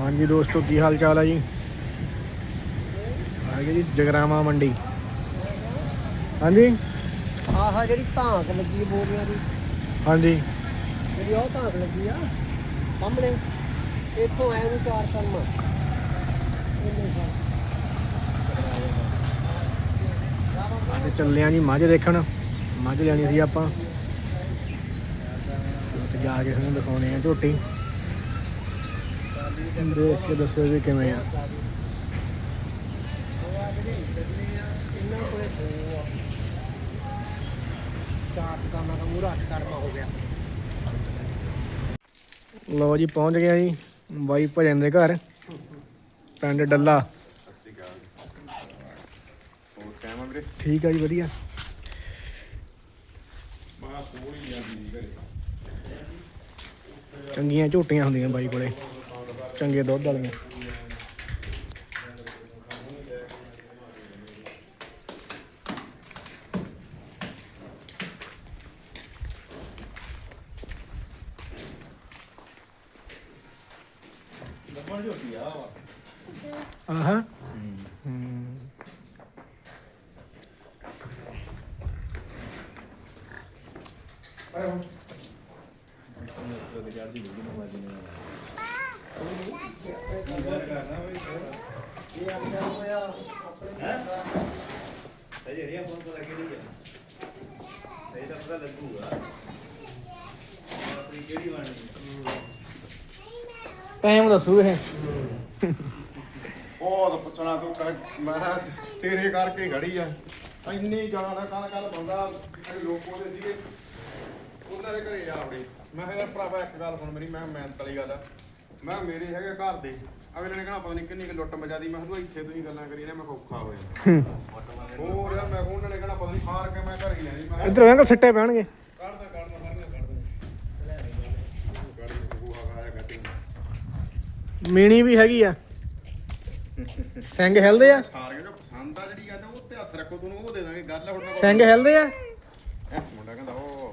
ਹਾਂਜੀ ਦੋਸਤੋ ਕੀ ਹਾਲ ਚਾਲ ਹੈ ਜੀ? ਆ ਗਏ ਜੀ ਜਗਰਾਮਾ ਮੰਡੀ। ਹਾਂਜੀ? ਆਹ ਜਿਹੜੀ ਧਾਂਕ ਲੱਗੀ ਬੋਰੀਆਂ ਦੀ। ਹਾਂਜੀ। ਜਿਹੜੀ ਉਹ ਧਾਂਕ ਲੱਗੀ ਆ ਸਾਹਮਣੇ ਇੱਥੋਂ ਐ ਨੂੰ ਚਾਰ ਕਰਮ ਅੱਜ ਚੱਲੇ ਆ ਜੀ ਮੱਝ ਦੇਖਣ। ਮੱਝ ਲੈਣੀ ਸੀ ਆਪਾਂ। ਤੇ ਜਾ ਕੇ ਤੁਹਾਨੂੰ ਦਿਖਾਉਣੇ ਆ ਝੋਟੀ। ਦੇਖ ਕੇ ਦੱਸਿਓ ਜੀ ਕਿਵੇਂ ਆ। ਇਹਨਾਂ ਜੀ ਪਹੁੰਚ ਗਿਆ ਜੀ, ਬਾਈ ਭਜਨ ਦੇ ਘਰ, ਪਿੰਡ ਡੱਲਾ। ਠੀਕ ਆ ਜੀ, ਵਧੀਆ। ਚੰਗੀਆਂ ਝੋਟੀਆਂ ਹੁੰਦੀਆਂ ਬਾਈ ਕੋਲੇ। ਚੰਗੇ ਦੁੱਧ ਵਾਲੀਆਂ। ਆਹਾ। ਹੂੰ। ਇਹ ਆਖਿਆ ਹੋਇਆ ਆਪਣੇ ਅਜੇ ਹਰੀਆ ਫੋਨ ਪਤਾ ਕਿਹੜੀ ਆ ਇਹ ਤਾਂ ਪਤਾ ਲੱਗੂਗਾ ਆਪਣੀ ਕਿਹੜੀ ਬਣਨੀ ਟਾਈਮ ਦੱਸੂ ਇਹ। ਬਹੁਤ ਪੁੱਛਣਾ ਤੂੰ ਕਰ, ਮੈਂ ਕਿਹਾ ਤੇਰੇ ਕਰਕੇ ਹੀ ਖੜੀ ਆ। ਇੰਨੀ ਜਾਨ ਕੱਲ ਕੱਲ ਬੰਦਾ ਜਿਹੜੇ ਲੋਕ ਉਹਦੇ ਸੀਗੇ ਉਹਨਾਂ ਦੇ ਘਰੇ ਜਾ ਵੜੇ ਮੈਂ ਕਿਹਾ ਭਰਾਵਾ ਇੱਕ ਗੱਲ ਸੁਣ ਮੇਰੀ, ਮੈਂ ਕਿਹਾ ਮਿਹਨਤ ਵਾਲੀ ਗੱਲ ਆ। ਮੈਂ ਕਿਹਾ ਮੇਰੇ ਹੈਗੇ ਘਰ ਦੇ। ਅਗਲੇ ਨੇ ਕਹਣਾ ਪਤਾ ਨਹੀਂ ਕਿੰਨੀ ਕੁ ਲੁੱਟ ਮਜਾਦੀ ਮੈਂ ਕਿਹਾ ਤੂੰ ਇੱਥੇ ਤੁਸੀਂ ਗੱਲਾਂ ਕਰੀ ਨੇ ਮੈਂ ਕਿਹਾ ਔਖਾ ਹੋ ਹੋਰ ਯਾਰ ਮੈਂ ਕਿਹਾ ਉਹਨਾਂ ਨੇ ਕਹਣਾ ਪਤਾ ਨਹੀਂ ਕੇ ਮੈਂ ਘਰ ਹੀ ਲੈਣੀ ਮੈਂ ਕਿਹਾ ਇੱਧਰ ਵੇਂਗਾ ਸਿੱਟੇ ਪੈਣਗੇ। ਕੱਢਦਾ ਕੱਢਦਾ ਸਾਰੀਆਂ ਕੱਢਦਾ ਕੱਢ ਦੇ ਬੂਹਾ ਗਾਇਆ ਗੱਟੀ ਮੀਣੀ ਵੀ ਹੈਗੀ ਆ। ਸਿੰਘ ਹਿਲਦੇ ਆ। ਸਾਰੀਆਂ ਜੋ ਪਸੰਦ ਆ ਜਿਹੜੀ ਗੱਲ ਉਹ ਤੇ ਹੱਥ ਰੱਖੋ ਤੁਹਾਨੂੰ ਉਹ ਦੇ ਦਾਂਗੇ ਗੱਲ ਹੁਣ ਸਿੰਘ ਹਿਲਦੇ ਆ। ਮੁੰਡਾ ਕਹਿੰਦਾ ਉਹ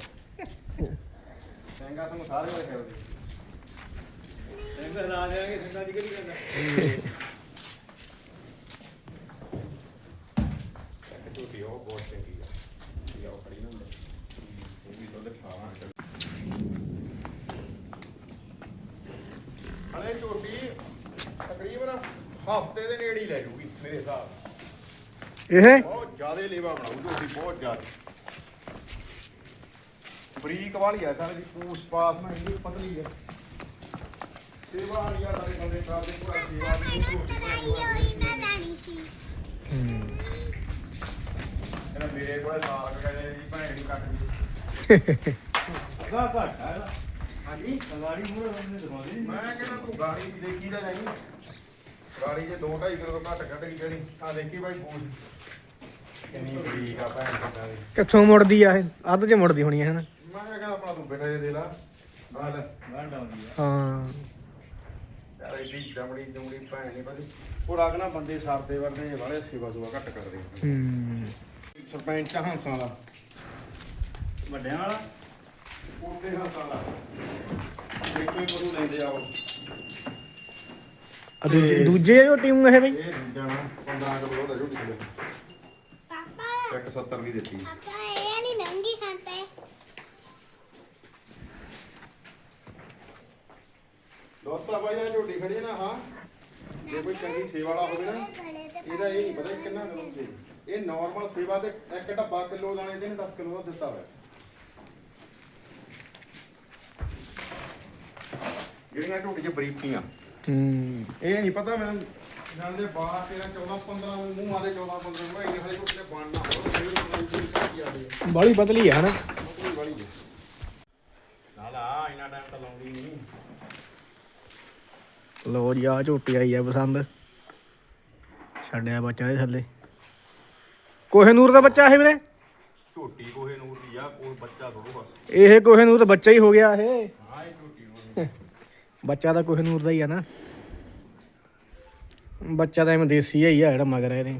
ਸਿੰਘਾ ਸੰਗ ਸਾਰੇ ਵਾਲੇ ਉਹ ਬਹੁਤ ਚੰਗੀ ਆ ਇਹ ਉਹ ਖੜੀ ਨਾ ਉਹ ਵੀ ਦੁੱਧ ਖਾਵਾਂ ਹਲੇ ਝੂਠੀ ਤਕਰੀਬਨ ਹਫ਼ਤੇ ਦੇ ਨੇੜੇ ਹੀ ਲੈ ਜੂਗੀ ਮੇਰੇ ਹਿਸਾਬ ਇਹ? ਬਹੁਤ ਜ਼ਿਆਦਾ ਲੇਵਾ ਬਣਾਉ ਝੋਟੀ ਬਹੁਤ ਜ਼ਿਆਦਾ। ਬਰੀਕ ਵਾਲੀ ਆ ਸਾਰੇ ਦੀ ਪੂਸ ਪਾਸ ਨਾ ਇੰਨੀ ਪਤਲੀ ਹੈ ਸੇਵਾ ਵਾਲੀ ਆ ਸਾਰੇ ਬੰਦੇ ਕਰਦੇ ਪੂਰਾ ਸੇਵਾ ਦੀ ਝੋਟੀ ਬਣਾਈ ਹੋਈ ਇਹਨਾਂ ਮੇਰੇ ਕੋਲੇ ਸਾਲ ਕੁ ਕਹਿੰਦੇ ਜੀ ਭੈਣ ਨਹੀਂ ਕੱਟਦੀ ਗਾ ਘੱਟ ਆ ਇਹਦਾ। ਹਾਂਜੀ ਕਵਾੜੀ ਮੂਹਰੇ ਬੰਦੇ ਦਿਖਾਉਂਦੇ ਨੀ। ਮੈਂ ਕਹਿੰਦਾ ਤੂੰ ਗਾੜੀ ਵੀ ਦੇਖੀ ਤਾਂ ਜਾਈ ਗਾੜੀ ਜੇ 2.5 ਕਿਲੋ ਤੋਂ ਘੱਟ ਕੱਢ ਗਈ ਕਹਿੰਦੀ ਆ ਦੇਖੀ ਭਾਈ ਪੂਸ ਕਿੰਨੀ ਬਰੀਕ ਆ ਭੈਣ ਕਿੱਦਾਂ ਦੀ ਕਿੱਥੋਂ ਮੁੜਦੀ ਆ ਇਹ ਅੱਧ ਚ ਮੁੜਦੀ ਹੋਣੀ ਹੈ ਹਨਾ ਮੈਂ ਕਹਿੰਦਾ ਆਪਣਾ ਤੂੰ ਬੇਟਾ ਜੇ ਦੇ ਲਾ ਆ ਲੈ ਆਉਂਦੀ ਆ ਹਾਂ ਯਾਰ ਇਹਦੀ ਜਮੜੀ ਜਮੜੀ ਭੈਣ ਨਹੀਂ ਪਤੀ ਉਹ ਰਾਗਣਾ ਬੰਦੇ ਸਾਰਦੇ ਵਰਦੇ ਵਾਲੇ ਸੇਵਾ ਸੁਵਾ ਘੱਟ ਕਰਦੇ ਆ। ਹੂੰ। ਸਰਪੰਚ ਹੰਸਾਂ ਦਾ ਵੱਡਿਆਂ ਵਾਲਾ? ਕੋਟੇ ਹੰਸਾਂ ਦਾ ਦੇਖੋ ਇਹ ਕਦੋਂ ਲੈਂਦੇ ਆ ਉਹ। ਆ ਦੂਜੇ ਦੂਜੇ ਜੋ ਟੀਮ ਇਹ ਬਈ ਇਹ ਜਾਣਾ 15 ਕਿਲੋ ਦਾ ਝੋਟੀ ਕਿਲੋ ਪਾਪਾ। ਇੱਕ 70 ਦੀ ਦਿੱਤੀ। ਪਾਪਾ ਇਹ ਨਹੀਂ ਨੰਗੀ ਖਾਂਦਾ ਹੈ ਦੋਸਤਾ ਬਾਈ ਆ ਝੋਟੀ ਖੜੀ ਹੈ ਨਾ ਹਾਂ। ਜੇ ਕੋਈ ਚੰਗੀ ਸੇਵਾ ਵਾਲਾ ਹੋਵੇ ਨਾ ਇਹਦਾ ਇਹ ਨਹੀਂ ਪਤਾ ਕਿੰਨਾ ਕਿਲੋ ਦੇ ਇਹ ਨਾਰਮਲ ਸੇਵਾ ਤੇ ਇੱਕ ਡੱਬਾ ਕਿਲੋ ਦਾਣੇ ਦੇ ਨੇ 10 ਕਿਲੋ ਦਿੱਤਾ ਹੋਇਆ। ਜਿਹੜੀਆਂ ਝੋਟੀ 'ਚ ਬਰੀਕੀਆਂ ਹੂੰ। ਇਹ ਨਹੀਂ ਪਤਾ ਮੈਂ ਜਾਂਦੇ 12 13 14 15 ਮੂੰਹ ਆਦੇ 14 15 ਮੈਂ ਇਹ ਹਲੇ ਕੁੱਤੇ ਬਣਨਾ ਹੋਰ ਬਾਲੀ ਬਦਲੀ ਆ ਹਨਾ ਕੋਈ ਵਾਲੀ ਹੈ ਨਾਲ ਆ ਇੰਨਾ ਟਾਈਮ ਤਾਂ ਲਾਉਂਦੀ ਨਹੀਂ ਲੋ ਜੀ ਆ ਝੋਟੀ ਆਈ ਆ ਪਸੰਦ। ਛੱਡਿਆ ਬੱਚਾ ਇਹ ਥੱਲੇ। ਕੋਹੇ ਨੂਰ ਦਾ ਬੱਚਾ ਇਹ ਵੀਰੇ? ਝੋਟੀ ਕੋਹੇ ਨੂਰ ਦੀ ਆ ਕੋਈ ਬੱਚਾ ਥੋੜੂਗਾ ਇਹ ਕੋਹੇ ਨੂਰ ਦਾ ਬੱਚਾ ਹੀ ਹੋ ਗਿਆ ਇਹ। ਹਾਂ ਇਹ ਝੋਟੀ ਕੋਹੇ ਬੱਚਾ ਤਾਂ ਕੋਹੇ ਨੂਰ ਦਾ ਹੀ ਆ ਨਾ। ਬੱਚਾ ਤਾਂ ਐਵੇਂ ਦੇਸੀ ਹੀ ਆ ਜਿਹੜਾ ਮਗਰ ਹਾਂ ਲਾਉਣ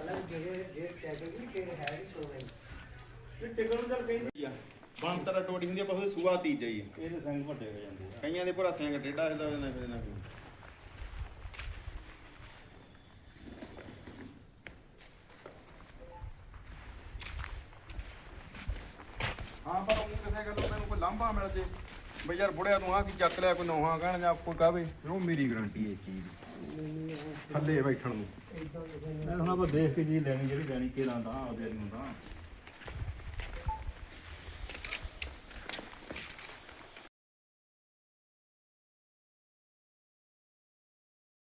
ਗੱਲ ਹੈ ਜਿਹੜੇ ਜੇ ਟੈਗੇਗੀ ਫਿਰ ਹੈ ਵੀ ਸੋਨਾ ਹੀ ਇਹ ਟਿਕਣ ਨੂੰ ਚੱਲ ਕਹਿੰਦੀ ਆ। ਬੰਤਰਾ ਟੋੜੀ ਹੁੰਦੀ ਆ ਪਸੂ ਸੂਆ ਤੀਜਾ ਹੀ ਆ। ਇਹਦੇ ਸੰਗ ਵੱਡੇ ਹੋ ਜਾਂਦੇ ਆ। ਕਈਆਂ ਦੇ ਭਰਾ ਸਿੰਘ ਟੇਡਾ ਹੁੰਦਾ ਫਿਰ ਇਹਨਾਂ ਹਾਂ ਪਰ ਉਹ ਕਿਸੇ ਗੱਲੋਂ ਮੈਨੂੰ ਕੋਈ ਲਾਂਭਾ ਮਿਲ ਜੇ। ਬਈ ਯਾਰ ਬੁੜਿਆ ਤੂੰ ਆ ਕੀ ਚੱਕ ਲਿਆ ਕੋਈ ਨੋਹਾਂ ਕਹਿਣ ਜਾਂ ਕੋਈ ਕਹਵੇ ਉਹ ਮੇਰੀ ਗਰੰਟੀ ਹੈ ਚੀਜ਼। ਥੱਲੇ ਬੈਠਣ ਨੂੰ ਨੇ। ਮੈਂ ਹੁਣ ਆਪਾਂ ਦੇਖ ਕੇ ਜੀ ਲੈਣੀ ਜਿਹੜੀ ਲੈਣੀ ਕਿਹੜਾ ਦਾ ਉਹਦੇ ਨੂੰ ਦਾ